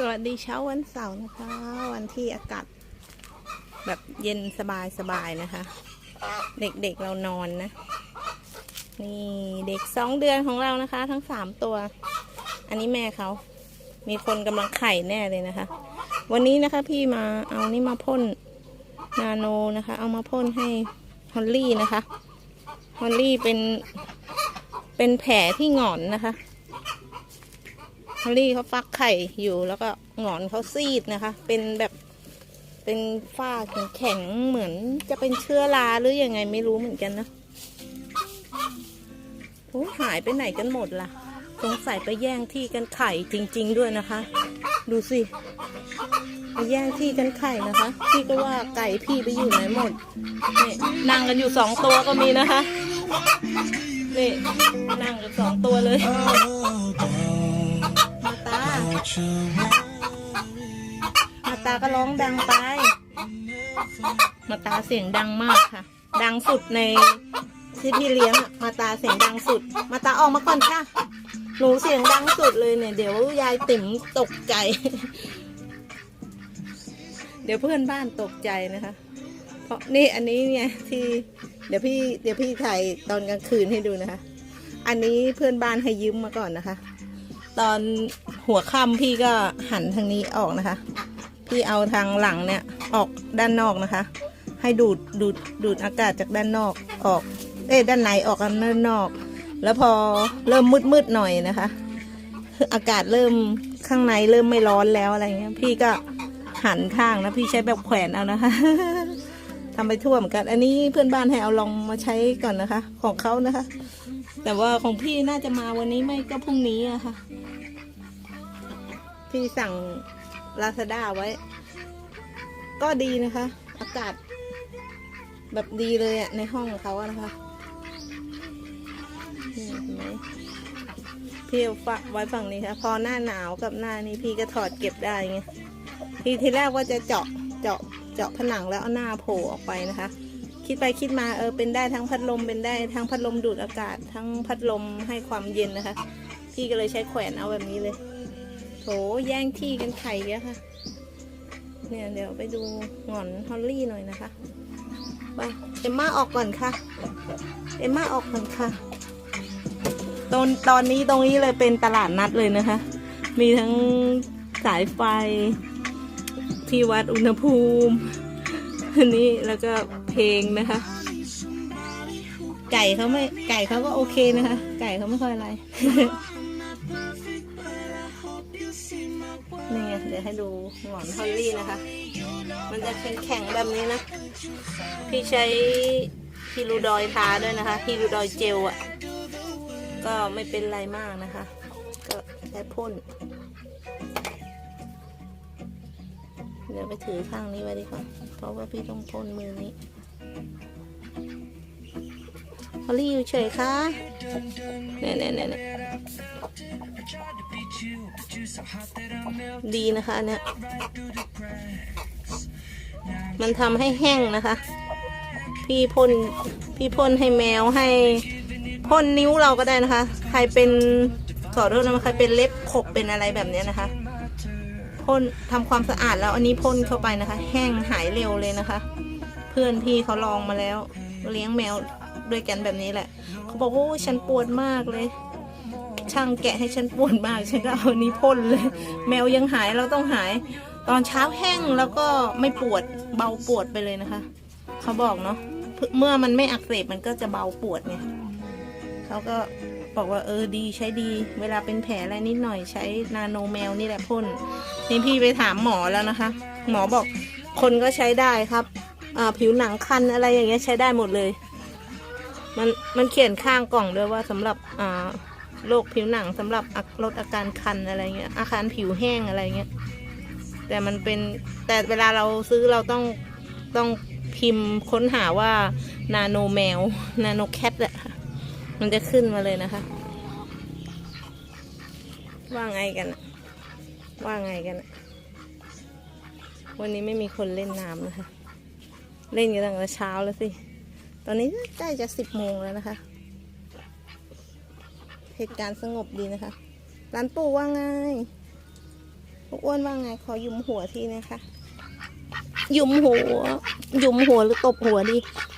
สวัสดีเช้าวันเสาร์นะคะ วันที่อากาศแบบเย็นสบายสบายๆนะคะ เด็กๆเรานอนนะ นี่เด็กสองเดือนของเรานะคะ ทั้งสามตัว อันนี้แม่เขา มีคนกำลังไข่แน่เลยนะคะ วันนี้นะคะพี่มาเอานี่มาพ่นนาโนนะคะ เอามาพ่นให้ฮอลลี่นะคะฮอลลี่เป็นเป็นแผลที่หงอนนะคะ อลลี่เขาฟักไข่อยู่แล้วก็หงอนเขาซีดนะคะ เป็นแบบเป็นฝ้าแข็งๆเหมือนจะเป็นเชื้อราหรือยังไงไม่รู้เหมือนกันนะโอ้หายไปไหนกันหมดล่ะสงสัยไปแย่งที่กันไข่จริง ๆ ด้วยนะคะ ดูสิไปแย่งที่กันไข่นะคะ พี่ก็ว่าไก่พี่ไปอยู่ไหนหมดนี่นั่งกันอยู่สองตัวก็มีนะคะนี่นั่งกันสองตัวเลย มาตาก็ร้องดังไป มาตาเสียงดังมากค่ะ ดังสุดในที่พี่เลี้ยงอะมาตาเสียงดังสุด มาตาออกมาก่อนค่ะ หนูเสียงดังสุดเลยเนี่ย เดี๋ยวยายติ๋มตกใจ เดี๋ยวเพื่อนบ้านตกใจนะคะ เพราะนี่อันนี้เนี่ยที่เดี๋ยวพี่เดี๋ยวพี่ถ่ายตอนกลางคืนให้ดูนะคะ อันนี้เพื่อนบ้านให้ยืมมาก่อนนะคะ ตอนหัวค่ำพี่ก็หันทางนี้ออกนะคะ พี่เอาทางหลังเนี่ยออกด้านนอกนะคะ ให้ดูดดูดดูดอากาศจากด้านนอกออก เอ้ด้านในออกกันด้านนอก แล้วพอเริ่มมืดมืดหน่อยนะคะ อากาศเริ่มข้างในเริ่มไม่ร้อนแล้วอะไรเงี้ย พี่ก็หันข้างนะพี่ใช้แบบแขวนเอานะคะ ทำไปทั่วเหมือนกัน อันนี้เพื่อนบ้านให้เอาลองมาใช้ก่อนนะคะ ของเขานะคะ แต่ว่าของพี่น่าจะมาวันนี้ไม่ก็พรุ่งนี้อะค่ะ พี่สั่งลาซาด้าไว้ ก็ดีนะคะ อากาศ แบบดีเลยอะในห้องของเขาอะนะคะนี่เห็นไหมพี่เอาฝากไว้ฝั่งนี้ค่ะพอหน้าหนาวกับหน้านี้พี่ก็ถอดเก็บได้ไงพี่ทีแรกว่าจะเจาะเจาะ เจาะผนังแล้วเอาหน้าโผล่ออกไปนะคะ คิดไปคิดมาเออเป็นได้ทั้งพัดลมเป็นได้ทั้งพัดลมดูดอากาศ ทั้งพัดลมให้ความเย็นนะคะ พี่ก็เลยใช้แขวนเอาแบบนี้เลยโถแย่งที่กันไข่เยอะค่ะ เนี่ยเดี๋ยวไปดูหงอนฮอลลี่หน่อยนะคะไปเอ็มมาออกก่อนค่ะ เอ็มมาออกก่อนค่ะ ตอนตอนนี้ตรงนี้เลยเป็นตลาดนัดเลยนะคะ มีทั้งสายไฟ ที่วัดอุณหภูมิอันนี้แล้วก็เพลงนะคะ ไก่เขาไม่ไก่เขาก็โอเคนะคะ ไก่เขาไม่ค่อยอะไรนี่ไงเดี๋ยวให้ดูหงอนฮอลลี่นะคะ มันจะเป็นแข็งแบบนี้นะพี่ใช้ฮิรูดอยทาด้วยนะคะฮิรูดอยเจลอะ่ะ ก็ไม่เป็นไรมากนะคะ ก็ใช้พ่น เดี๋ยวไปถือข้างนี้ไว้ดีกว่า เพราะว่าพี่ต้องพ่นมือนี้ฮอลลี่อยู่เฉยคะเนี่ยเนี่ยเนี่ยเนี่ยดีนะคะเนี่ย มันทำให้แห้งนะคะ พี่พ่น พี่พ่นให้แมวให้พ่นนิ้วเราก็ได้นะคะ ใครเป็นขอโทษนะใครเป็นเล็บขบเป็นอะไรแบบนี้นะคะ พ่นทำความสะอาดแล้วอันนี้พ่นเข้าไปนะคะ แห้งหายเร็วเลยนะคะ เพื่อนพี่เขาลองมาแล้ว เลี้ยงแมวด้วยกันแบบนี้แหละ เขาบอกโอ้ฉันปวดมากเลย ช่างแกะให้ฉันปวดมากฉันก็เอาอันนี้พ่นเลย แมวยังหายเราต้องหาย ตอนเช้าแห้งแล้วก็ไม่ปวดเบาปวดไปเลยนะคะ เขาบอกเนาะเมื่อมันไม่อักเสบมันก็จะเบาปวดไงเขาก็ บอกว่าเออดีใช้ดี เวลาเป็นแผลอะไรนิดหน่อยใช้นาโนแมวนี่แหละพ่นนี่พี่ไปถามหมอแล้วนะคะ หมอบอกคนก็ใช้ได้ครับอ่าผิวหนังคันอะไรอย่างเงี้ยใช้ได้หมดเลย มันมันเขียนข้างกล่องด้วยว่าสำหรับอ่าโรคผิวหนังสำหรับลดอาการคันอะไรเงี้ยอาการผิวแห้งอะไรเงี้ยแต่มันเป็นแต่เวลาเราซื้อเราต้องต้องพิมพ์ค้นหาว่านาโนแมว นาโนแคทอะ มันจะขึ้นมาเลยนะคะ ว่าไงกันอะว่าไงกันอะวันนี้ไม่มีคนเล่นน้ำนะคะ เล่นกันตั้งแต่เช้าแล้วสิ ตอนนี้ใกล้จะสิบโมงแล้วนะคะ เหตุการณ์สงบดีนะคะร้านปู่ว่าไงลูกอ้วนว่าไง ขอยุมหัวทีนะคะ ยุมหัว ยุมหัวหรือตบหัวดี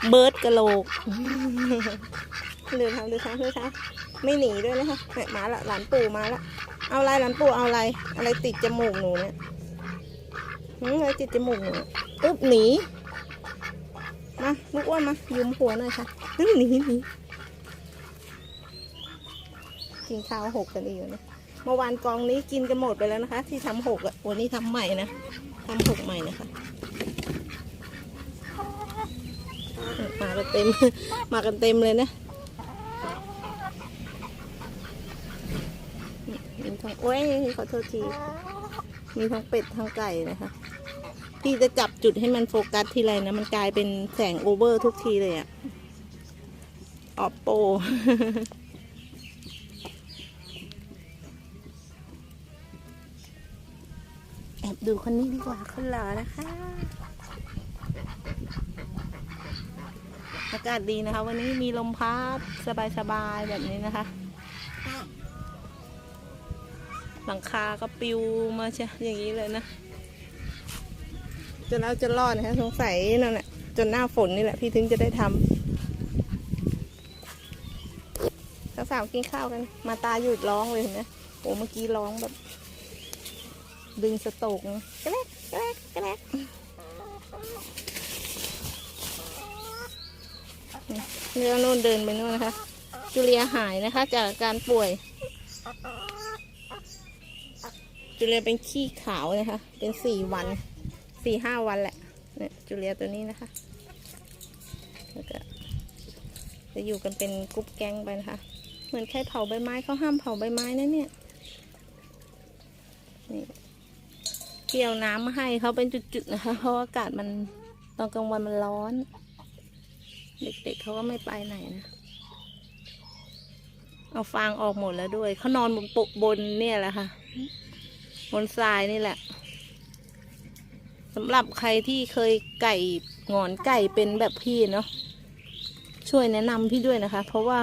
เบิร์ดกะโหลก เดือทำเดือทำเดือทำไม่หนีด้วยนะคะเนี่ยมาละหลานปู่มาละเอาอะไรหลานปู่เอาอะไร อะไรติดจมูกหนูเนี่ยหืมอะไรติดจมูกหนูอึ๊บหนีมาลูกอ้วนมายุมหัวหน่อยค่ะนีหนีหนีกินข้าวหกกันอีกแล้วนะเมื่อวานกองนี้กินกันหมดไปแล้วนะคะ ที่ทำหกอะวันนี้ทำใหม่นะทำหกใหม่นะคะมากันเต็ม มากันเต็มเลยนะ มีทั้งโอ้ยขอโทษที มีทั้งเป็ดทั้งไก่นะคะพี่จะจับจุดให้มันโฟกัสทีไรนะ มันกลายเป็นแสงโอเวอร์ทุกทีเลยอะออปโปแอบดูคนนี้ดีกว่าคนหล่อนะคะ อากาศดีนะคะ วันนี้มีลมพัดสบายๆแบบนี้นะคะ หลังคาก็ปิวมาใช่อย่างนี้เลยนะจนเราจะรอดนะคะสงสัยนั่นแหละจนหน้าฝนนี่แหละพี่ถึงจะได้ทำสาวๆกินข้าวกัน มาตาหยุดร้องเลยเห็นไหมโอ้เมื่อกี้ร้องแบบ ดึงสโตกนะกระแลกกระแลกกระแลกเรือโน่นเดินไปโน่นนะคะจูเลียหายนะคะ จากการป่วย จูเลียเป็นขี้ขาวนะคะ เป็นสี่วันสี่ห้าวันแหละเนี่ยจูเลียตัวนี้นะคะแล้วก็จะอยู่กันเป็นกรุ๊ปแก๊งไปนะคะ เหมือนใครเผาใบไม้เขาห้ามเผาใบไม้นะเนี่ยนี่เกี่ยวน้ำมาให้เขาเป็นจุดๆนะคะ เพราะอากาศมันตอนกลางวันมันร้อน เด็กๆเขาก็ไม่ไปไหนนะเอาฟางออกหมดแล้วด้วย เขานอนบนปกบนเนี่ยแหละค่ะ บนทรายนี่แหละสำหรับใครที่เคยไก่งอนไก่เป็นแบบพี่เนาะช่วยแนะนำพี่ด้วยนะคะ เพราะว่า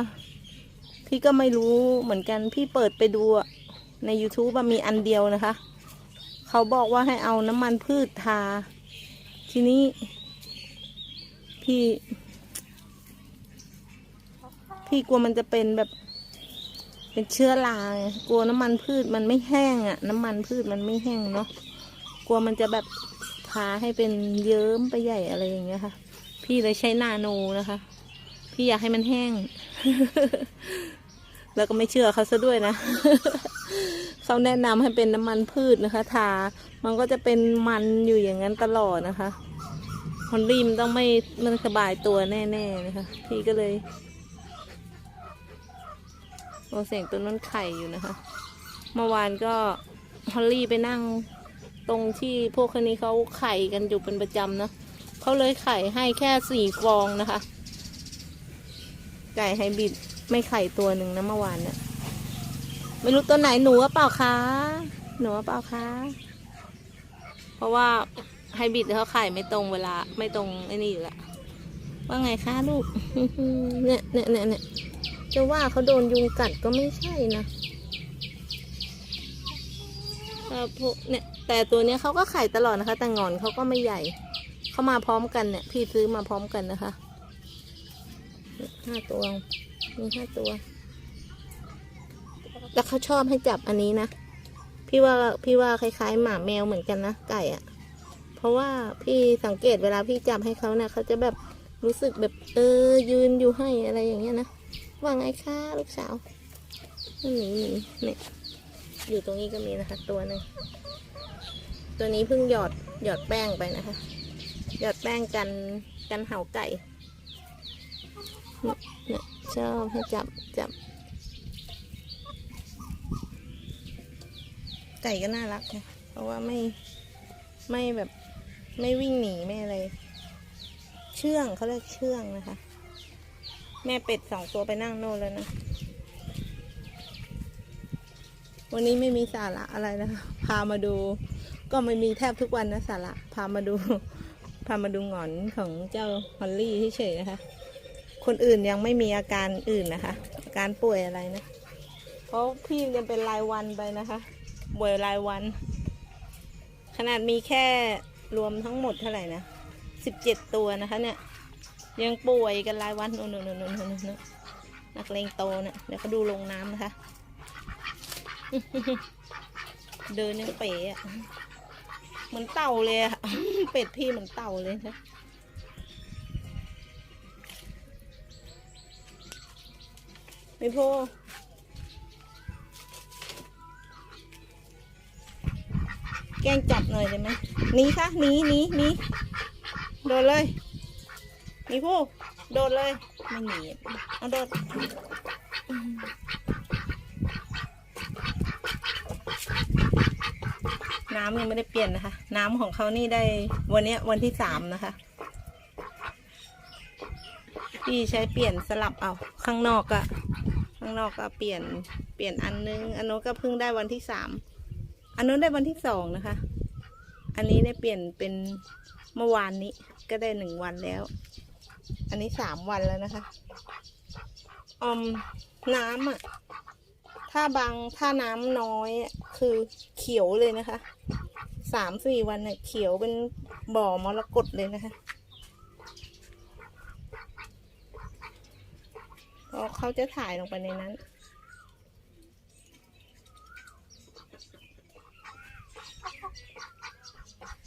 พี่ก็ไม่รู้เหมือนกันพี่เปิดไปดูอะใน YouTube มันมีอันเดียวนะคะ เขาบอกว่าให้เอาน้ำมันพืชทา ทีนี้ พี่ พี่กลัวมันจะเป็นแบบ เป็นเชื้อราไงกลัวน้ำมันพืชมันไม่แห้งอะ่ะ น้ำมันพืชมันไม่แห้งเนาะกลัวมันจะแบบทาให้เป็นเยิ้มไปใหญ่อะไรอย่างเงี้ยค่ะ พี่เลยใช้นาโนนะคะ พี่อยากให้มันแห้ง แล้วก็ไม่เชื่อเขาซะด้วยนะเขาแนะนำให้เป็นน้ำมันพืชนะคะ ทา มันก็จะเป็นมันอยู่อย่างนั้นตลอดนะคะฮอนดี้มันต้องไม่มันสบายตัวแน่ๆนะคะพี่ก็เลย โอเสียงตัวนั้นไข่อยู่นะคะ เมื่อวานก็ฮอลลี่ไปนั่งตรงที่พวกคนนี้เขาไข่กันอยู่เป็นประจำนะเขาเลยไข่ให้แค่สี่ฟองนะคะ ไก่ไฮบริดไม่ไข่ตัวหนึ่งนะเมื่อวานเนี่ยไม่รู้ตัวไหนหนูว่าเปล่าคะ หนูว่าเปล่าคะ เพราะว่าไฮบริดเขาไข่ไม่ตรงเวลาไม่ตรงไอ้นี่อยู่ละว่าไงคะลูก เนี่ยเนี่ยเนี่ยเนี่ย จะว่าเขาโดนยุงกัดก็ไม่ใช่นะแต่พวกเนี่ยแต่ตัวเนี้ยเขาก็ไข่ตลอดนะคะ แต่หงอนเขาก็ไม่ใหญ่ เขามาพร้อมกันเนี่ย พี่ซื้อมาพร้อมกันนะคะห้าตัว มีห้าตัว แล้วเขาชอบให้จับอันนี้นะ พี่ว่าพี่ว่าคล้ายๆ หมาแมวเหมือนกันนะไก่อะเพราะว่าพี่สังเกตเวลาพี่จับให้เขาเนี่ยเขาจะแบบรู้สึกแบบเออยืนอยู่ให้อะไรอย่างเงี้ยนะ ว่าไงคะลูกสาวหนีหนีเนี่ยอยู่ตรงนี้ก็มีนะคะ ตัวหนึ่งตัวนี้เพิ่งหยอดหยอดแป้งไปนะคะ หยอดแป้งกันกันเห่าไก่เนี่ยเนี่ยชอบให้จับจับ ไก่ก็น่ารักนะเพราะว่าไม่ไม่แบบไม่วิ่งหนี ไม่อะไร เชื่องเขาเรียกเชื่องนะคะ แม่เป็ดสองตัวไปนั่งโน่นแล้วนะ วันนี้ไม่มีสาระอะไรนะคะพามาดู ก็ไม่มีแทบทุกวันนะสาระพามาดู พามาดูหงอนของเจ้าฮอลลี่เฉยๆนะคะ คนอื่นยังไม่มีอาการอื่นนะคะ อาการป่วยอะไรนะ เพราะพี่ยังเป็นรายวันไปนะคะป่วยรายวัน ขนาดมีแค่รวมทั้งหมดเท่าไหร่นะสิบเจ็ดตัวนะคะเนี่ย ยังป่วยกันรายวันโน่นโน่นโน่นโน่นน่นโน่นนักเลงโตเนี่ยเดี๋ยวเขาดูลงน้ำนะคะ เดินยังเป๋อะเหมือนเต่าเลยอะเป็ดพี่เหมือนเต่าเลยนะไม่พอแกงจับหน่อยได้ไหมหนีคะหนีหนีหนีโดดเลย หนีผู้โดดเลยไม่หนีเอาโดดน้ำยังไม่ได้เปลี่ยนนะคะ น้ำของเขานี่ได้วันนี้วันที่สามนะคะ พี่ใช้เปลี่ยนสลับเอาข้างนอกอะข้างนอกก็เปลี่ยนเปลี่ยนอันนึง อันโน้นก็เพิ่งได้วันที่สามอันโน้นได้วันที่สองนะคะ อันนี้ได้เปลี่ยนเป็นเมื่อวานนี้ก็ได้หนึ่งวันแล้ว อันนี้สามวันแล้วนะคะอมน้ำอะถ้าบางถ้าน้ำน้อยอะคือเขียวเลยนะคะ สามสี่วันเนี่ยเขียวเป็นบ่อมรกตเลยนะคะเพราะเขาจะถ่ายลงไปในนั้น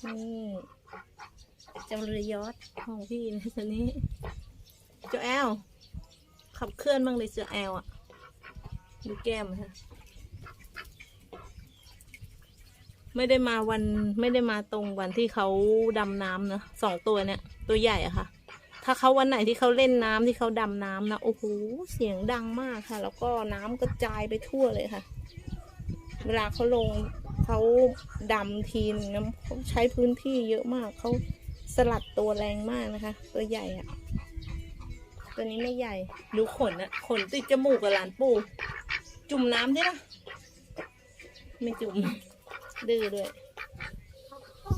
นี่ จำเรือยอดของพี่นะตัวนี้เจ้าแอลขับเคลื่อนบ้างเลยเจ้าแอลอะดูแก้มค่ะไม่ได้มาวันไม่ได้มาตรงวันที่เขาดำน้ำนะสองตัวเนี่ย ตัวใหญ่อะค่ะ ถ้าเขาวันไหนที่เขาเล่นน้ำที่เขาดำน้ำนะโอ้โหเสียงดังมากค่ะ แล้วก็น้ำกระจายไปทั่วเลยค่ะ เวลาเขาลงเขาดำทีนนะเขาใช้พื้นที่เยอะมากเขา สลัดตัวแรงมากนะคะ ตัวใหญ่อะตัวนี้ไม่ใหญ่ ดูขนอะขนติดจมูกกับหลานปูจุ่มน้ำได้ปะไม่จุ่ม ดื้อด้วย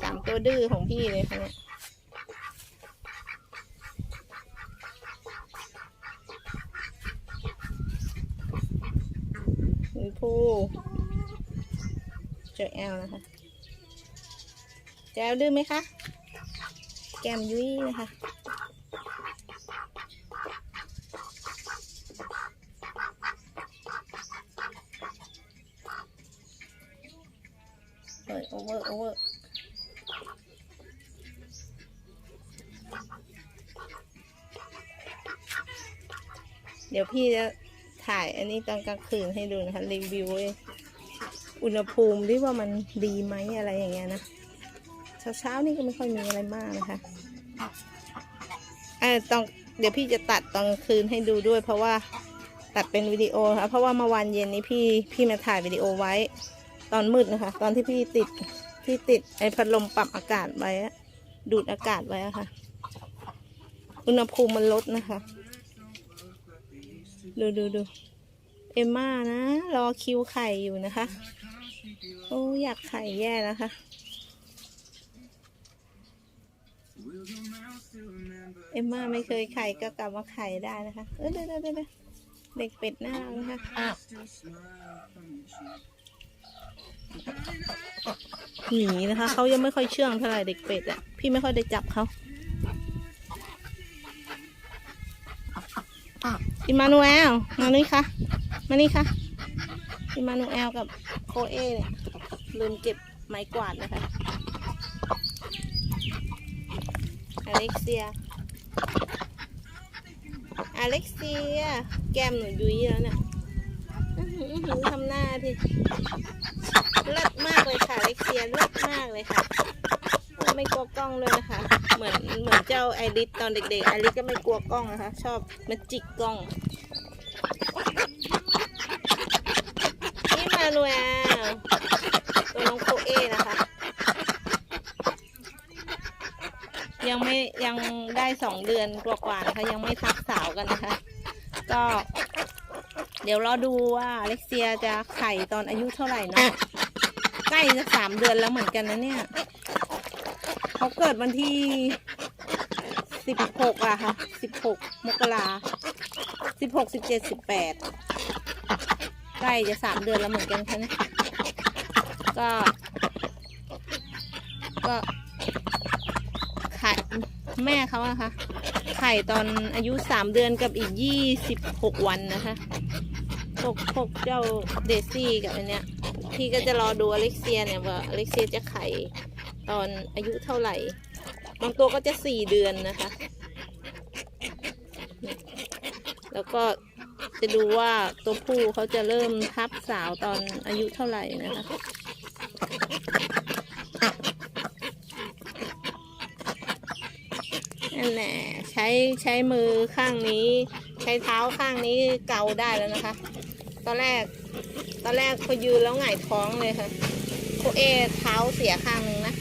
สามตัวดื้อของพี่เลยค่ะเนี่ยมีผู้เจอแอลนะคะเจอแอลดื้อไหมคะ แก้มยุ้ยนะคะ เปิดโอเวอร์โอเวอร์เดี๋ยวพี่จะถ่ายอันนี้ตอนกลางคืนให้ดูนะคะ รีวิวอุณหภูมิที่ว่ามันดีไหมอะไรอย่างเงี้ยนะ เช้าเช้าๆนี่ก็ไม่ค่อยมีอะไรมากนะคะเออตอนเดี๋ยวพี่จะตัดตอนคืนให้ดูด้วย เพราะว่าตัดเป็นวิดีโอค่ะเพราะว่าเมื่อวานเย็นนี้พี่พี่มาถ่ายวิดีโอไว้ ตอนมืดนะคะ ตอนที่พี่ติดพี่ติดไอ้พัดลมปรับอากาศไว้ดูดอากาศไว้ค่ะ อุณหภูมิมันลดนะคะ ดูดูดูเอมม่านะ รอคิวไข่อยู่นะคะ โอ้อยากไข่แย่นะคะ เอมม่าไม่เคยไข่ก็กลับมาไข่ได้นะคะเออเดี๋ยวเดี๋ยวเดี๋ยวเด็กเป็ดหน่านะคะอ้าวหนีนะคะเขายังไม่ค่อยเชื่องเท่าไหร่เด็กเป็ดอะพี่ไม่ค่อยได้จับเขาอิมานูเอลมานี่ค่ะมานี่ค่ะอิมานูเอลกับโคเอเนี่ยลืมเก็บไม้กวาดนะคะอเล็กเซีย อเล็กเซีย แก้มหนูยุ้ยแล้วเนี่ยทำหน้าที่เลิศมากเลยค่ะอเล็กเซียเลิศมากเลยค่ะไม่กลัวกล้องเลยนะคะ เหมือนเหมือนเจ้าไอริสตอนเด็กๆไอริสก็ไม่กลัวกล้องนะคะ ชอบมาจิกกล้อง นี่มานูเอตัวน้องโคเอนะคะ ยังไม่ยังได้ สองเดือนกว่าๆนะคะยังไม่ทักสาวกันนะคะ ก็ เดี๋ยวรอดูว่าเล็กเซียจะไข่ตอนอายุเท่าไหร่เนาะใกล้จะสามเดือนแล้วเหมือนกันนะเนี่ยเขาเกิดวันที่สิบหกอะค่ะสิบหกมกราสิบหกสิบเจ็ดสิบแปดใกล้จะสามเดือนแล้วเหมือนกันค่ะเนี่ยก็ก็ แม่เขาอะคะไข่ตอนอายุสามเดือนกับอีกยี่สิบหกวันนะคะพวกพวกเจ้าเดซี่กับอันเนี้ย พี่ก็จะรอดูอเล็กเซียเนี่ยว่าอเล็กเซียจะไข่ตอนอายุเท่าไหร่ บางตัวก็จะสี่เดือนนะคะ แล้วก็จะดูว่าตัวผู้เขาจะเริ่มทับสาวตอนอายุเท่าไหร่นะคะ นั่นแหละใช้ใช้มือข้างนี้ ใช้เท้าข้างนี้เกาได้แล้วนะคะ ตอนแรก ตอนแรกพอยืนแล้วหงายท้องเลยค่ะโคเอเท้าเสียข้างนึงนะ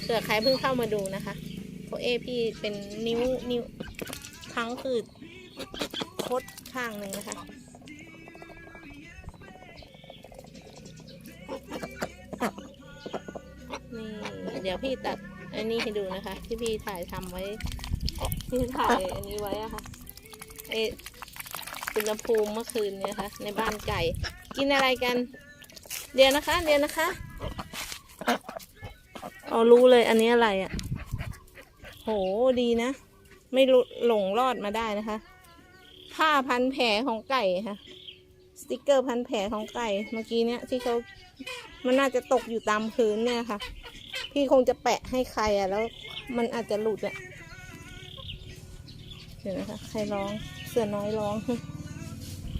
เผื่อใครเพิ่งเข้ามาดูนะคะโคเอพี่เป็นนิ้วนิ้วทั้งคือคดข้างหนึ่งนะคะนี่เดี๋ยวพี่ตัดอันนี้ให้ดูนะคะ ที่พี่ถ่ายทำไว้ ที่ถ่ายอันนี้ไว้อะค่ะไออุณหภูมิเมื่อคืนเนี่ยค่ะ ในบ้านไก่ กินอะไรกัน เดี๋ยวนะคะ เดี๋ยวนะคะเอ๋อรู้เลยอันนี้อะไรอะ่ะ โหดีนะ ไม่หลงรอดมาได้นะคะ ผ้าพันแผลของไก่ค่ะ สติกเกอร์พันแผลของไก่เมื่อกี้เนี่ยที่เขามันน่าจะตกอยู่ตามพื้นเนี่ยค่ะ พี่คงจะแปะให้ใครอะ แล้วมันอาจจะหลุดอะ เดี๋ยวนะคะ ใครร้อง เสือน้อยร้อง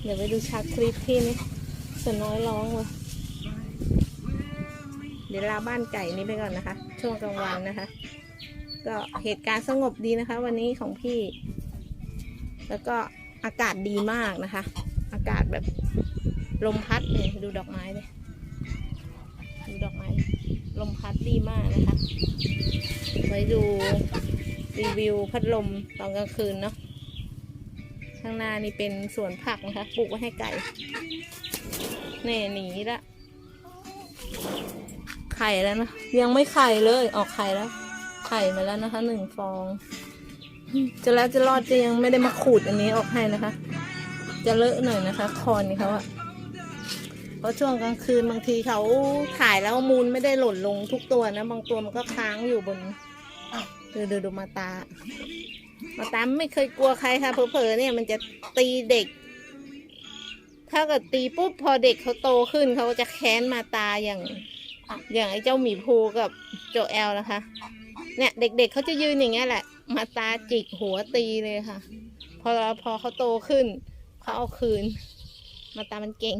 เดี๋ยวไปดูชักคลิปพี่นี่เสือน้อยร้องว่ะเดี๋ยวลาบ้านไก่นี้ไปก่อนนะคะ ช่วงกลางวันนะคะ ก็เหตุการณ์สงบดีนะคะ วันนี้ของพี่ แล้วก็อากาศดีมากนะคะ อากาศแบบลมพัดเนี่ยดูดอกไม้เลยดูดอกไม้ ลมพัดดีมากนะคะ ไว้ดูรีวิวพัดลมตอนกลางคืนเนาะ ข้างหน้านี่เป็นสวนผักนะคะปลูกไว้ให้ไก่เน่หนีละไข่แล้วนะยังไม่ไข่เลยออกไข่แล้ว ไข่มาแล้วนะคะหนึ่งฟอง จะแล้วจะรอดจะยังไม่ได้มาขูดอันนี้ออกให้นะคะ จะเลอะหน่อยนะคะ คอนนี่เขาอะเพราะช่วงกลางคืนบางทีเขาถ่ายแล้วมูลไม่ได้หล่นลงทุกตัวนะ บางตัวมันก็ค้างอยู่บนดูดูดูมาตา มาตามไม่เคยกลัวใครค่ะเผลอๆเนี่ยมันจะตีเด็ก ถ้าเกิดตีปุ๊บพอเด็กเขาโตขึ้นเขาจะแค้นมาตาอย่าง อย่างไอ้เจ้าหมีภูกับโจแอลนะคะ เนี่ย เด็กๆเขาจะยืนอย่างเงี้ยแหละ มาตาจิกหัวตีเลยค่ะ พอพอเขาโตขึ้นเขาเอาคืน มาตามันเก่ง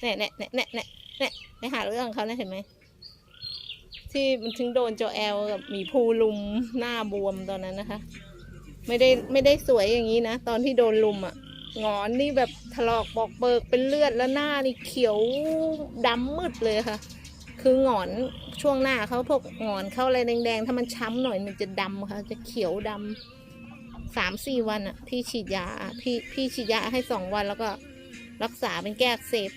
เนี่ยเนี่ยเนี่ยเนี่ยเนี่ยเนี่ยไปหาเรื่องเขานะเห็นไหมที่มันถึงโดนโจแอลกับหมีภูลุมหน้าบวมตอนนั้นนะคะ ไม่ได้ไม่ได้สวยอย่างนี้นะ ตอนที่โดนลุมอะ่ะงอนนี่แบบถลอกปอกเปิกเป็นเลือดแล้วหน้านี่เขียวดำมืดเลยค่ะ คือหงอนช่วงหน้าเขาพวกหงอนเข้าอะไรแดงๆ ถ้ามันช้ำหน่อยมันจะดำค่ะ จะเขียวดำสามสี่วันอะ่ะ พี่ฉีดยาพี่พี่ฉีดยาให้สองวันแล้วก็รักษาเป็นแก้เสบ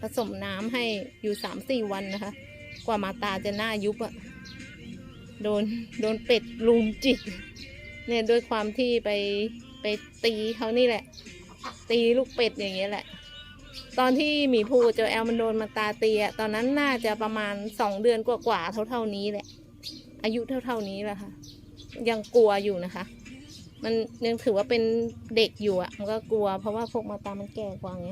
ผสมน้ำให้อยู่สามสี่วันนะคะ กว่ามาตาจะหน้ายุบอะ่ะ โดนโดนเป็ดลุมจิก เนี่ยด้วยความที่ไปไปตีเขานี่แหละ ตีลูกเป็ดอย่างเงี้ยแหละ ตอนที่หมีภูเจอแอลมันโดนมาตาตีอะตอนนั้นน่าจะประมาณสองเดือนกว่าๆเท่าๆนี้แหละ อายุเท่าๆนี้แหละค่ะ ยังกลัวอยู่นะคะ มันยังถือว่าเป็นเด็กอยู่อะมันก็กลัว เพราะว่าพวกมาตามันแก่กว่าไง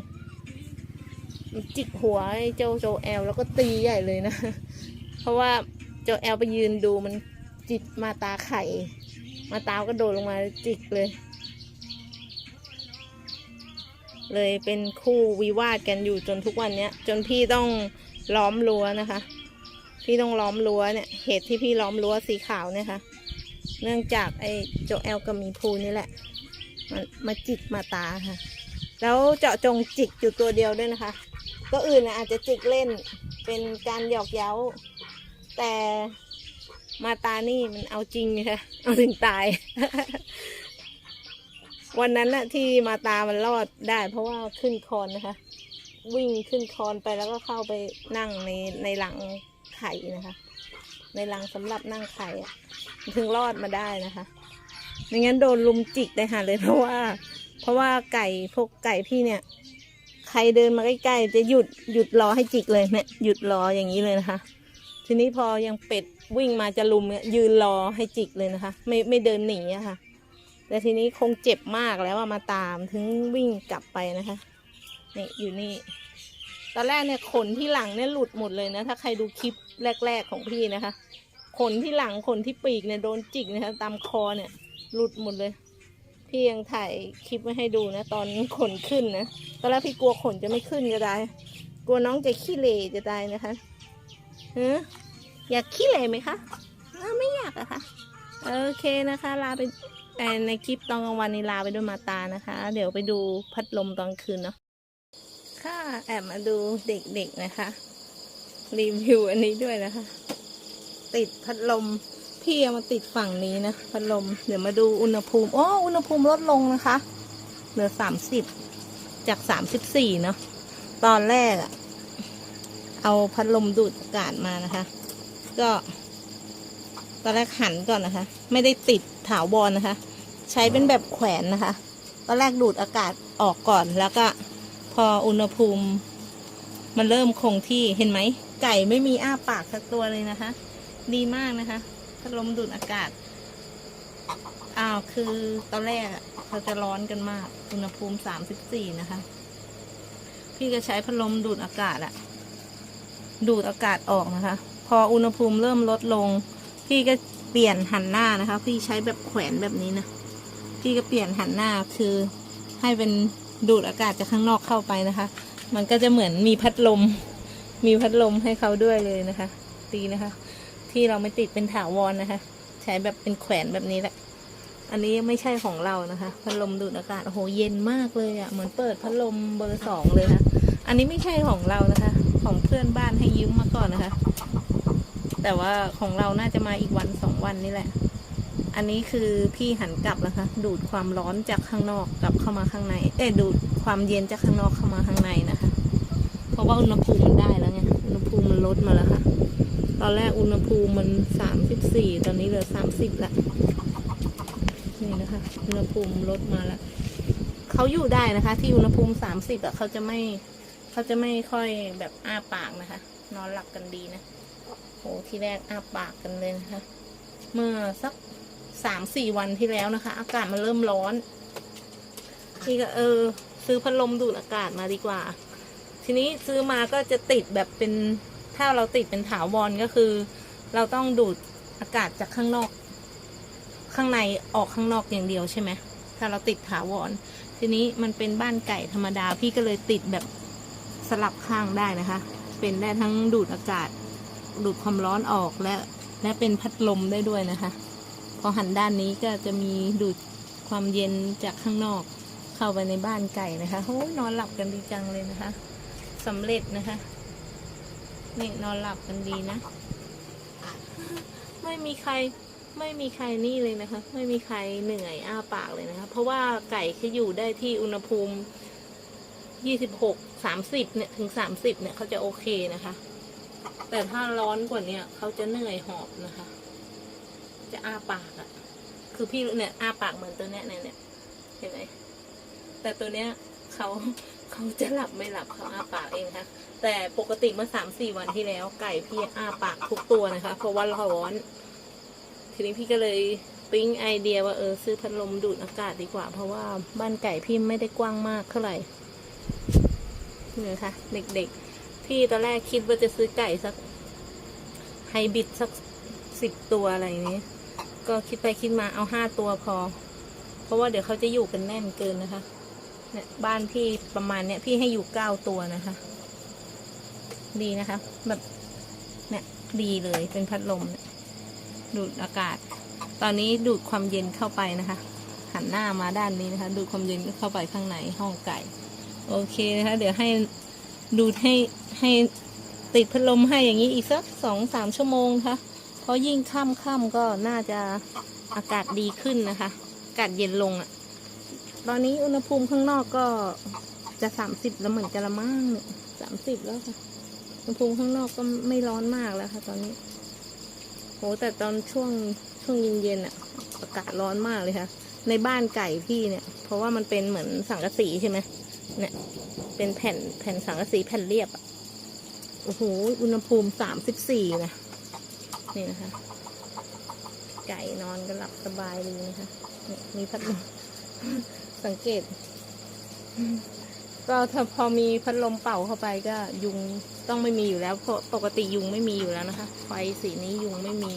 มันจิกหัวไอ้เจ้าโจแอลแล้วก็ตีใหญ่เลยนะ เพราะว่าโจแอลไปยืนดูมันจิกมาตาไข่ มาตาวก็โดดลงมาจิกเลย เลยเป็นคู่วิวาทกันอยู่จนทุกวันเนี้ย จนพี่ต้องล้อมรั้วนะคะ พี่ต้องล้อมรั้วเนี่ย เหตุที่พี่ล้อมรั้วสีขาวเนี่ยค่ะ เนื่องจากไอ้โจแอลกับมีพูนี่แหละ มันมาจิกมาตาค่ะ แล้วเจาะจงจิกอยู่ตัวเดียวด้วยนะคะ ก็อื่นนะอาจจะจิกเล่นเป็นการหยอกเย้า แต่ มาตานี่มันเอาจริงไงคะเอาถึงตาย วันนั้นน่ะ ที่มาตามันรอดได้ เพราะว่าขึ้นคอนนะคะ วิ่งขึ้นคอนไปแล้วก็เข้าไปนั่งในในหลังไข่นะคะ ในหลังสำหรับนั่งไข่อะมันถึงรอดมาได้นะคะไม่งั้นโดนลุมจิกได้หาเลยเพราะว่า เพราะว่าไก่พวกไก่พี่เนี่ย ใครเดินมาใกล้ๆจะหยุดหยุดรอให้จิกเลยเนี่ยหยุดรออย่างนี้เลยนะคะ ทีนี้พอยังเป็ด วิ่งมาจะลุมเนี่ยยืนรอให้จิกเลยนะคะ ไม่ไม่เดินหนีอะค่ะ แต่ทีนี้คงเจ็บมากแล้วอะมาตามถึงวิ่งกลับไปนะคะนี่อยู่นี่ ตอนแรกเนี่ยขนที่หลังเนี่ยหลุดหมดเลยนะถ้าใครดูคลิปแรก ๆของพี่นะคะ ขนที่หลังขนที่ปีกเนี่ยโดนจิกนะคะตามคอเนี่ย หลุดหมดเลย พี่ยังถ่ายคลิปไว้ให้ดูนะ ตอนขนขึ้นนะตอนแรกพี่กลัวขนจะไม่ขึ้นก็ได้กลัวน้องจะขี้เหร่จะตายนะคะเอ อยากขี้เหร่ไหมคะไม่อยากอะค่ะโอเคนะคะ ลาไปในคลิปตอนกลางวันนี้ลาไปด้วยมาตานะคะ เดี๋ยวไปดูพัดลมตอนคืนเนาะค่ะแอบมาดูเด็กๆนะคะ รีวิวอันนี้ด้วยนะคะ ติดพัดลมพี่เอามาติดฝั่งนี้นะพัดลม เดี๋ยวมาดูอุณหภูมิโอ๋ออุณหภูมิลดลงนะคะ เหลือสามสิบจากสามสิบสี่เนาะตอนแรกอะเอาพัดลมดูดอากาศมานะคะ ก็ ตอนแรกหันก่อนนะคะ ไม่ได้ติดถาวรนะคะ ใช้เป็นแบบแขวนนะคะ ตอนแรกดูดอากาศออกก่อนแล้วก็พออุณหภูมิ มันเริ่มคงที่เห็นไหม ไก่ไม่มีอ้าปากสักตัวเลยนะคะ ดีมากนะคะพัดลมดูดอากาศอ้าวคือตอนแรกเขาจะร้อนกันมากอุณหภูมิสามสิบสี่นะคะ พี่ก็ใช้พัดลมดูดอากาศอะดูดอากาศออกนะคะ ออุณหภูมิเริ่มลดลง พี่ก็เปลี่ยนหันหน้านะคะ พี่ใช้แบบแขวนแบบนี้นะพี่ก็เปลี่ยนหันหน้าคือให้เป็นดูดอากาศจากข้างนอกเข้าไปนะคะ มันก็จะเหมือนมีพัดลม มีพัดลมให้เขาด้วยเลยนะคะดีนะคะ ที่เราไม่ติดเป็นถาวรนะคะ ใช้แบบเป็นแขวนแบบนี้แหละ อันนี้ไม่ใช่ของเรานะคะ พัดลมดูดอากาศโอ้โหเย็นมากเลยอะ่ะเหมือนเปิดพัดลมเบอร์สองเลยนะ อันนี้ไม่ใช่ของเรานะคะ ของเพื่อนบ้านให้ยืมมาก่อนนะคะ แต่ว่าของเราน่าจะมาอีกวันสองวันนี่แหละ อันนี้คือพี่หันกลับนะคะ ดูดความร้อนจากข้างนอกกลับเข้ามาข้างใน เอ้ดูดความเย็นจากข้างนอกเข้ามาข้างในนะคะ เพราะว่าอุณหภูมิมันได้แล้วไง อุณหภูมิมันลดมาแล้วค่ะ ตอนแรกอุณหภูมิมันสามสิบสี่ตอนนี้เหลือสามสิบละ นี่นะคะ อุณหภูมิลดมาแล้วเขาอยู่ได้นะคะ ที่อุณหภูมิสามสิบอะเขาจะไม่เขาจะไม่ค่อยแบบอ้าปากนะคะ นอนหลับกันดีนะ โอ้ที่แรกอ้าปากกันเลยนะคะ เมื่อสักสามสี่วันที่แล้วนะคะ อากาศมันเริ่มร้อนพี่ก็เออ ซื้อพัดลมดูดอากาศมาดีกว่า ทีนี้ซื้อมาก็จะติดแบบเป็นถ้าเราติดเป็นถาวรก็คือ เราต้องดูดอากาศจากข้างนอก ข้างในออกข้างนอกอย่างเดียวใช่ไหมถ้าเราติดถาวรทีนี้มันเป็นบ้านไก่ธรรมดาพี่ก็เลยติดแบบสลับข้างได้นะคะ เป็นได้ทั้งดูดอากาศ ดูดความร้อนออกและและเป็นพัดลมได้ด้วยนะคะ พอหันด้านนี้ก็จะมีดูดความเย็นจากข้างนอก เข้าไปในบ้านไก่นะคะโอ้ยนอนหลับกันดีจังเลยนะคะสำเร็จนะคะนี่นอนหลับกันดีนะ ไม่มีใครไม่มีใครนี่เลยนะคะ ไม่มีใครเหนื่อยอ้าปากเลยนะคะ เพราะว่าไก่เขาอยู่ได้ที่อุณหภูมิยี่สิบหกสามสิบเนี่ยถึงสามสิบเนี่ยเขาจะโอเคนะคะ แต่ถ้าร้อนกว่าเนี้ยเขาจะเหนื่อยหอบนะคะ จะอ้าปากอะ่ะ คือพี่เนี่ยอ้าปากเหมือนตัวเนี้ยเนี่ยเห็นไหมแต่ตัวเนี้ยเขาเขาจะหลับไม่หลับเขาอ้าปากเองนะคะแต่ปกติเมื่อสามสี่วันที่แล้ว ไก่พี่อ้าปากทุกตัวนะคะ เพราะว่าร้อน ทีนี้พี่ก็เลยปิ๊งไอเดียว่าเออซื้อพัดลมดูดอากาศดีกว่า เพราะว่าบ้านไก่พี่ไม่ได้กว้างมากเท่าไหร่เนี่ยค่ะ เด็กๆ พี่ตอนแรกคิดว่าจะซื้อไก่สักไฮบิดสักสิบตัวอะไรอย่างนี้ ก็คิดไปคิดมาเอาห้าตัวพอ เพราะว่าเดี๋ยวเขาจะอยู่กันแน่นเกินนะคะ เนี่ยบ้านพี่ประมาณเนี้ยพี่ให้อยู่เก้าตัวนะคะ ดีนะคะ แบบเนี่ยดีเลยเป็นพัดลมเนี่ยดูดอากาศ ตอนนี้ดูดความเย็นเข้าไปนะคะ หันหน้ามาด้านนี้นะคะ ดูดความเย็นเข้าไปข้างในห้องไก่ โอเคนะคะ เดี๋ยวให้ ดูดให้ให้ติดพัดลมให้อย่างนี้อีกสักสองสามชั่วโมงนะคะเพราะยิ่งค่ำค่ำก็น่าจะอากาศดีขึ้นนะคะ อากาศเย็นลงอะ่ะ ตอนนี้อุณหภูมิข้างนอกก็จะสามสิบแล้วเหมือนกันละมั่งเนี่ยสามสิบแล้วค่ะ อุณหภูมิข้างนอกก็ไม่ร้อนมากแล้วค่ะ ตอนนี้โหแต่ตอนช่วงช่วงเย็นๆอะ อากาศร้อนมากเลยค่ะ ในบ้านไก่พี่เนี่ย เพราะว่ามันเป็นเหมือนสังกะสีใช่ไหม เนี่ย เป็นแผ่นแผ่นสังกะสีแผ่นเรียบอะโอ้โหอุณหภูมิสามสิบสี่นะนี่นะคะ ไก่นอนก็หลับสบายดีนะคะนี่มีพัดลมสังเกต ก็ถ้าพอมีพัดลมเป่าเข้าไปก็ ยุงต้องไม่มีอยู่แล้วเพราะปกติยุงไม่มีอยู่แล้วนะคะไฟสีนี้ยุงไม่มี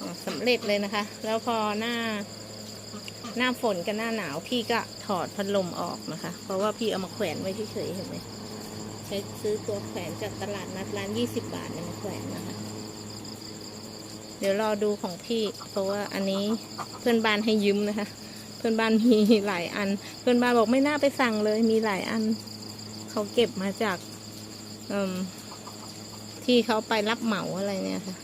อ่าสำเร็จเลยนะคะ แล้วพอหน้า หน้าฝนกับหน้าหนาว พี่ก็ถอดพัดลมออกนะคะ เพราะว่าพี่เอามาแขวนไว้เฉยๆเห็นไหมใช้ซื้อตัวแขวนจากตลาดนัดร้านยี่สิบบาทเนี่ยมาแขวนนะคะ เดี๋ยวรอดูของพี่ เพราะว่าอันนี้เพื่อนบ้านให้ยืมนะคะ เพื่อนบ้านมีหลายอัน เพื่อนบ้านบอกไม่น่าไปสั่งเลย มีหลายอัน เขาเก็บมาจากที่เขาไปรับเหมาอะไรเนี่ยค่ะ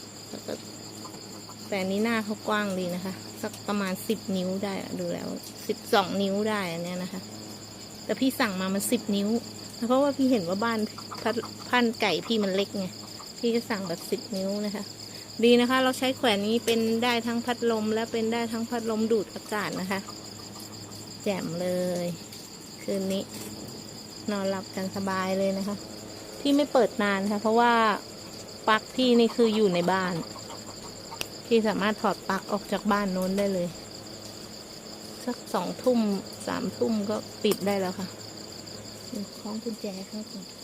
แต่นี้หน้าเขากว้างดีนะคะ สักประมาณสิบนิ้วได้ดูแล้วสิบสองนิ้วได้อันเนี้ยนะคะ แต่พี่สั่งมามันสิบนิ้วเพราะว่าพี่เห็นว่าบ้านพันพันไก่พี่มันเล็กไงพี่จะสั่งแบบสิบนิ้วนะคะ ดีนะคะ เราใช้แขวนนี้เป็นได้ทั้งพัดลม และเป็นได้ทั้งพัดลมดูดอากาศนะคะ แจ่มเลย คืนนี้ นอนหลับกันสบายเลยนะคะพี่ไม่เปิดนานค่ะ เพราะว่าปลั๊กพี่นี่คืออยู่ในบ้าน ที่สามารถถอดปลั๊กออกจากบ้านโน้นได้เลย สักสองทุ่มสามทุ่มก็ปิดได้แล้วค่ะคล้องกุญแจข้างบน